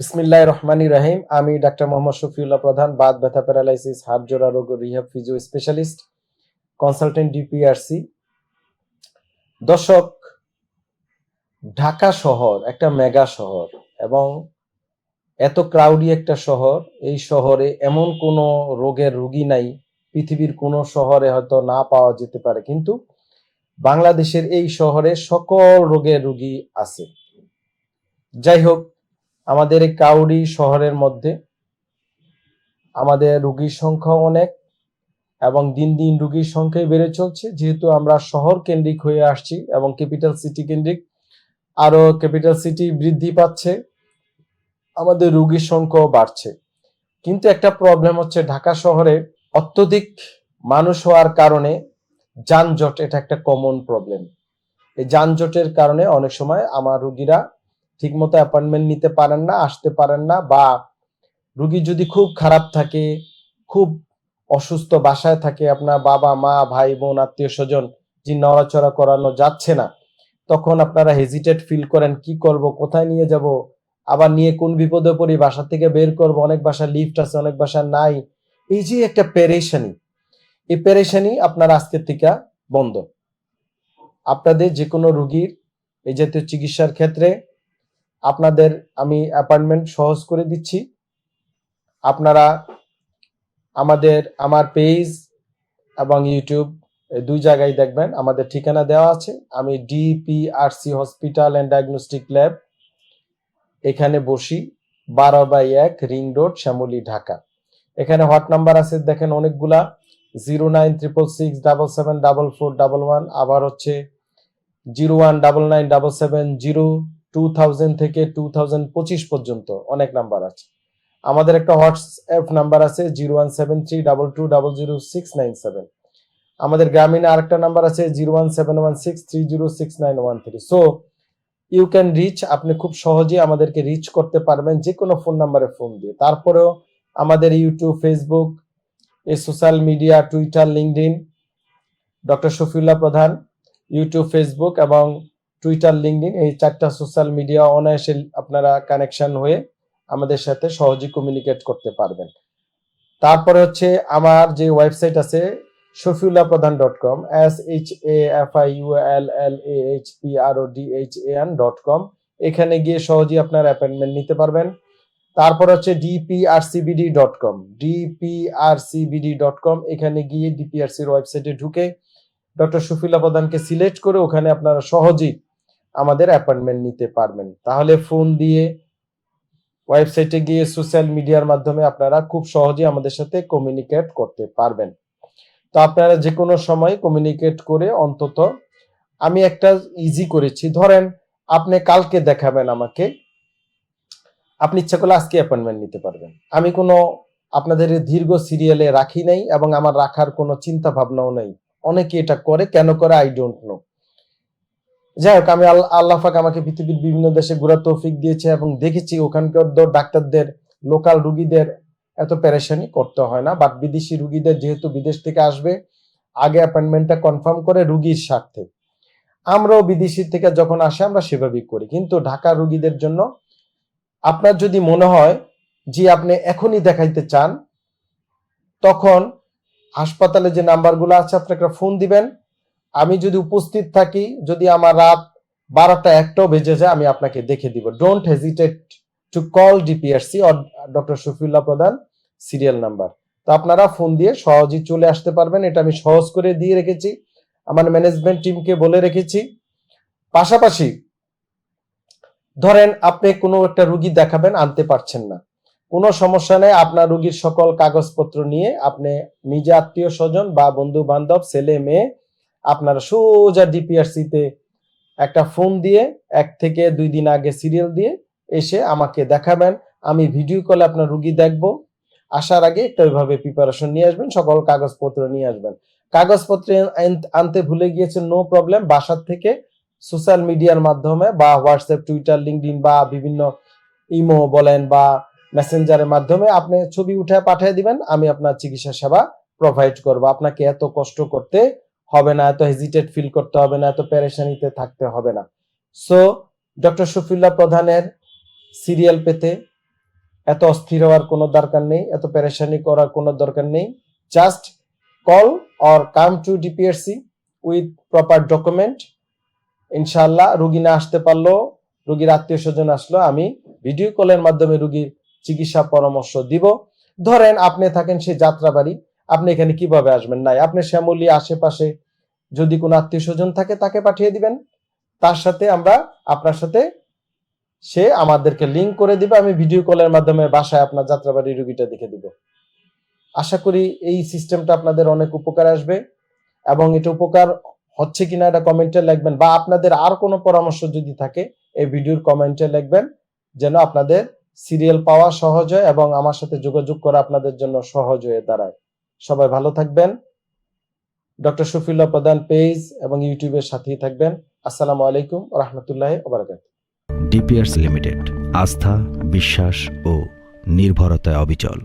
বিসমিল্লাহ রহমানি রাহিম। আমি ডাক্তার মোহাম্মদ শফিউল্লাহ প্রধান বাদ ব্যথা প্যারালাইসিস, হাড় জোড়া রোগ rehab physio specialist consultant DPRC. দর্শক, ঢাকা শহর একটা মেগা শহর এবং এত ক্রাউডি একটা শহর। এই শহরে এমন কোনো রোগের রুগী নাই, পৃথিবীর কোনো শহরে হয়তো না পাওয়া যেতে পারে, কিন্তু বাংলাদেশের এই শহরে সকল রোগের রুগী আছে। যাই হোক আমাদের এই কাউরি শহরের মধ্যে আমাদের রুগীর সংখ্যা অনেক এবং দিন দিন রুগীর সংখ্যাই বেড়ে চলছে। যেহেতু আমরা শহর কেন্দ্রিক হয়ে আসছি এবং ক্যাপিটাল সিটি কেন্দ্রিক আরও ক্যাপিটাল সিটি বৃদ্ধি পাচ্ছে, আমাদের রুগীর সংখ্যাও বাড়ছে। কিন্তু একটা প্রবলেম হচ্ছে, ঢাকা শহরে অত্যধিক মানুষ হওয়ার কারণে যানজট এটা একটা কমন প্রবলেম এই যানজটের কারণে অনেক সময় আমার রুগীরা ঠিকমতো অ্যাপয়েন্টমেন্ট নিতে পারেন না, আসতে পারেন না বা রুগী যদি খুব খারাপ থাকে, খুব অসুস্থ বাসায় থাকে আপনার বাবা, মা, ভাই, বোন, আত্মীয় স্বজন যে নড়াচড়া করানো যাচ্ছে না, তখন আপনারা হেজিটেট ফিল করেন, কি করব, কোথায় নিয়ে যাব? আবার নিয়ে কোন বিপদে পড়ি, বাসা থেকে বের করব, অনেক বাসা লিফট আছে, অনেক বাসা নাই। এই যে একটা পেরেশানি এই পেরেশানি আপনার আজকের থেকে বন্ধ। আপনাদের যে কোনো রুগীর এই জাতীয় চিকিৎসার ক্ষেত্রে আপনাদের আমি অ্যাপয়েন্টমেন্ট সহজ করে দিচ্ছি। আপনারা আমাদের, আমার পেজ এবং ইউটিউব দুই জায়গায় দেখবেন। আমাদের ঠিকানা দেওয়া আছে। আমি DPRC hospital and diagnostic lab এখানে বসি, বারো বাই এক রিং রোড শ্যামলী, ঢাকা। এখানে হট নাম্বার আছে দেখেন অনেকগুলা। Zero nine triple six double seven double four double one. আবার হচ্ছে zero one double nine double seven zero. Two thousand থেকে টু থাউজেন্ড পঁচিশ পর্যন্ত অনেক নাম্বার আছে। আমাদের একটা হোয়াটসঅ্যাপ নাম্বার আছে zero one seven three double two double zero six nine seven আমাদের গ্রামীণে আরেকটা নাম্বার আছে zero one seven one six three zero six nine one three so you can reach আপনি খুব সহজেই আমাদেরকে রিচ করতে পারবেন যে কোনো ফোন নাম্বারে ফোন দিয়ে। তারপরেও আমাদের ইউটিউব ফেসবুক এই social media Twitter LinkedIn doctor Shafiullah Pradhan YouTube Facebook এবং টুইটার লিঙ্কডিন এই চারটা সোশ্যাল মিডিয়া অনায়াসে আপনারা কানেকশন হয়ে আমাদের সাথে সহজেই কমিউনিকেট করতে পারবেন। তারপরে হচ্ছে আমার যে ওয়েবসাইট আছে, Shafiullah Pradhan dot com S H A F I U L L A H P R O D H A N dot com এখানে গিয়ে সহজেই আপনার অ্যাপয়েন্টমেন্ট নিতে পারবেন। তারপর হচ্ছে ডিপিআরসিবিডি ডট কম ডিপিআরসিবিডি ডট কম এখানে গিয়ে ডিপিআরসির ওয়েবসাইটে ঢুকে ডক্টর সুফিলা প্রধানকে সিলেক্ট করে ওখানে আপনারা সহজেই আমাদের অ্যাপয়েন্টমেন্ট নিতে পারবেন। তাহলে ফোন দিয়ে ওয়েবসাইটে গিয়ে সোশ্যাল মিডিয়ার মাধ্যমে আপনারা খুব সহজেই আমাদের সাথে কমিউনিকেট করতে পারবেন। তো আপনারা যে কোনো সময় কমিউনিকেট করে অন্তত আমি একটা ইজি করেছি। ধরেন আপনি কালকে দেখাবেন আমাকে, আপনি ইচ্ছা করলে আজকে অ্যাপয়েন্টমেন্ট নিতে পারবেন। আমি কোনো আপনাদের দীর্ঘ সিরিয়ালে রাখি নাই এবং আমার রাখার কোনো চিন্তা ভাবনাও নেই। অনেকে এটা করে, কেন করে? আই ডোন্ট নো যাই হোক, আমি আল- আল্লাহ পাক আমাকে পৃথিবীর বিভিন্ন দেশে ঘোরার তৌফিক দিয়েছে এবং দেখেছি ওখানকার ডাক্তারদের, লোকাল রুগীদের এত পেরেশানি করতে হয় না। বাট বিদেশি রুগীদের যেহেতু বিদেশ থেকে আসবে, আগে অ্যাপয়েন্টমেন্টটা কনফার্ম করে রুগীর স্বার্থে। আমরাও বিদেশি থেকে যখন আসে, আমরা সেভাবেই করি। কিন্তু ঢাকা রুগীদের জন্য আপনার যদি মনে হয় যে আপনি এখনই দেখাইতে চান, তখন হাসপাতালে যে নাম্বারগুলো আছে আপনি একটা ফোন দিবেন। আমি যদি উপস্থিত থাকি, যদি আমার রাত বারোটা একটাও বেজে যায়, আমি আপনাকে দেখে দিব। Don't hesitate to call DPRC or doctor Shafiullah Pradhan serial number তো আপনারা ফোন দিয়ে সহজেই চলে আসতে পারবেন। এটা আমি সহজ করে দিয়ে রেখেছি। আমার ম্যানেজমেন্ট টিমকে বলে রেখেছি। পাশাপাশি, ধরেন আপনি কোনো একটা রুগী দেখাবেন, আনতে পারছেন না। কোনো সমস্যা নেই, আপনার রুগীর সকল কাগজপত্র নিয়ে আপনি নিজে আত্মীয় স্বজন বা বন্ধু বান্ধব ছেলে, মেয়ে আপনারা সোজা ডিপিআরসি তে একটা ফোন দিয়ে এক থেকে দুই দিন আগে সিরিয়াল দিয়ে এসে আমাকে দেখাবেন। আমি ভিডিও কলে আপনার রুগী দেখব। আসার আগে একটা ওইভাবে প্রিপারেশন নিয়ে আসবেন, সকল কাগজপত্র নিয়ে আসবেন। কাগজপত্র আন- আনতে ভুলে গিয়েছেন নো প্রবলেম বাসার থেকে সোশ্যাল মিডিয়ার মাধ্যমে বা হোয়াটসঅ্যাপ টুইটার লিঙ্কডিন বা বিভিন্ন ইমো বলেন বা মেসেঞ্জারের মাধ্যমে আপনি ছবি উঠে পাঠিয়ে দিবেন। আমি আপনার চিকিৎসা সেবা প্রোভাইড করব। আপনাকে এত কষ্ট করতে হবে না, এত হেজিটেট ফিল করতে হবে না, এত পেরেশানিতে থাকতে হবে না। সো ডক্টর শফিউল্লাহ প্রধানের সিরিয়াল পেতে এত অস্থির হওয়ার কোনো দরকার নেই, এত পেরেশানি করার কোনো দরকার নেই। Just call or come to DPSC with proper document ইনশাআল্লাহ, রুগী না আসতে পারল, রুগীর আত্মীয় স্বজন আসলো, আমি ভিডিও কলের মাধ্যমে রুগীর চিকিৎসা পরামর্শ দিব। ধরেন আপনি থাকেন সেই যাত্রাবাড়ি আপনি এখানে কীভাবে আসবেন? নাই, আপনি শ্যামলী আশেপাশে যদি কোনো আত্মীয় স্বজন থাকে তাকে পাঠিয়ে দিবেন। তার সাথে আমরা আপনার সাথে সে আমাদেরকে লিংক করে দিবে। আমি ভিডিও কলের মাধ্যমে বাসায় আপনার যাত্রাবাড়ি রুগীটা দেখে দিব। আশা করি এই সিস্টেমটা আপনাদের অনেক উপকার আসবে এবং এটা উপকার হচ্ছে কিনা এটা কমেন্টে লিখবেন বা আপনাদের আর কোনো পরামর্শ যদি থাকে, এই ভিডিওর কমেন্টে লিখবেন যেন আপনাদের সিরিয়াল পাওয়া সহজ হয় এবং আমার সাথে যোগাযোগ করা আপনাদের জন্য সহজ হয়ে দাঁড়ায়। সবাই ভালো থাকবেন। ডক্টর শফিউল্লাহ প্রধান পেজ এবং ইউটিউবের সাথেই থাকবেন। আসসালামু আলাইকুম রহমতুল্লাহ ওবরাকাত ডিপিআরস লিমিটেড আস্থা, বিশ্বাস ও নির্ভরতায় অবিচল।